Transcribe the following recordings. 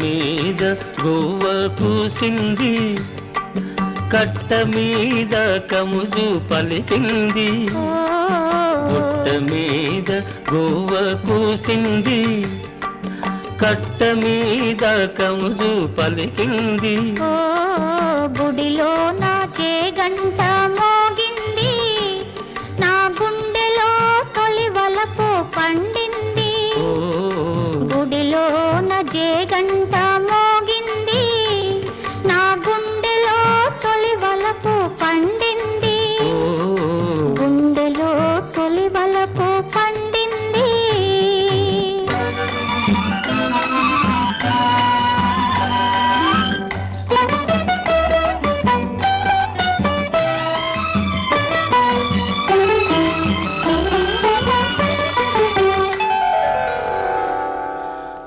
మీద గువ్వ కూసింది కట్ట మీద కముజు పలికింది. ఓ పుట్ట మీద గోవ కూసింది కట్ట మీద కముజు పలికింది. ఓ గుడిలో నా గంట జే గంటా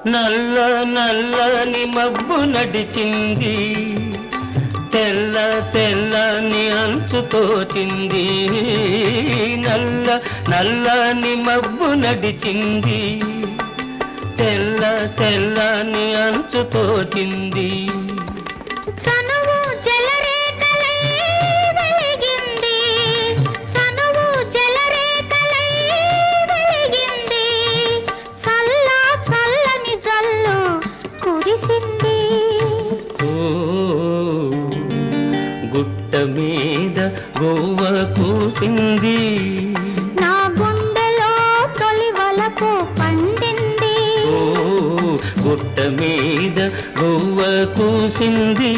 నల్ల నల్లని మబ్బు నడిచింది. తెల్ల తెల్లని అంచు తోచింది నల్ల నల్లని మబ్బు నడిచింది. తెల్ల తెల్లని అంచు తోచింది గోవ కూసింది. నా గుండెలో తొలి వలపు పండింది. ఓ గుట్ట మీద గోవ కూసింది.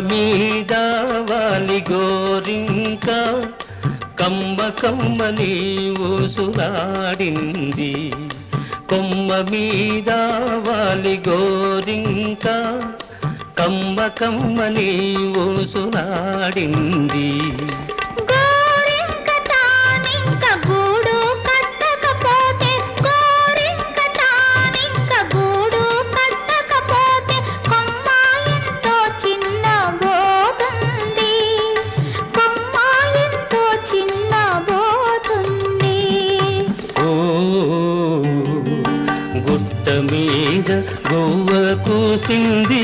మీద వాలి కమ్మ కమ్మ నీవు సురాడింది కొమ్మ మీద వాలి కమ్మ కమ్మ నీవు మీద గోవ కూసింది.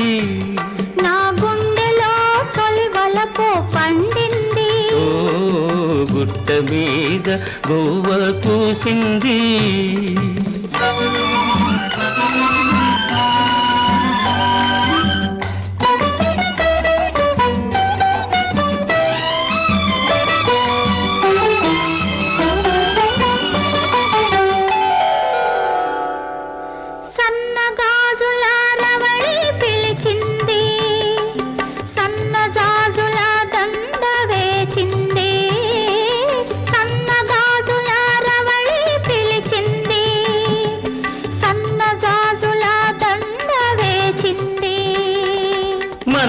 నా గుండెలో తొలి వలపు పండింది. ఓ గుట్ట మీద గోవ కూసింది.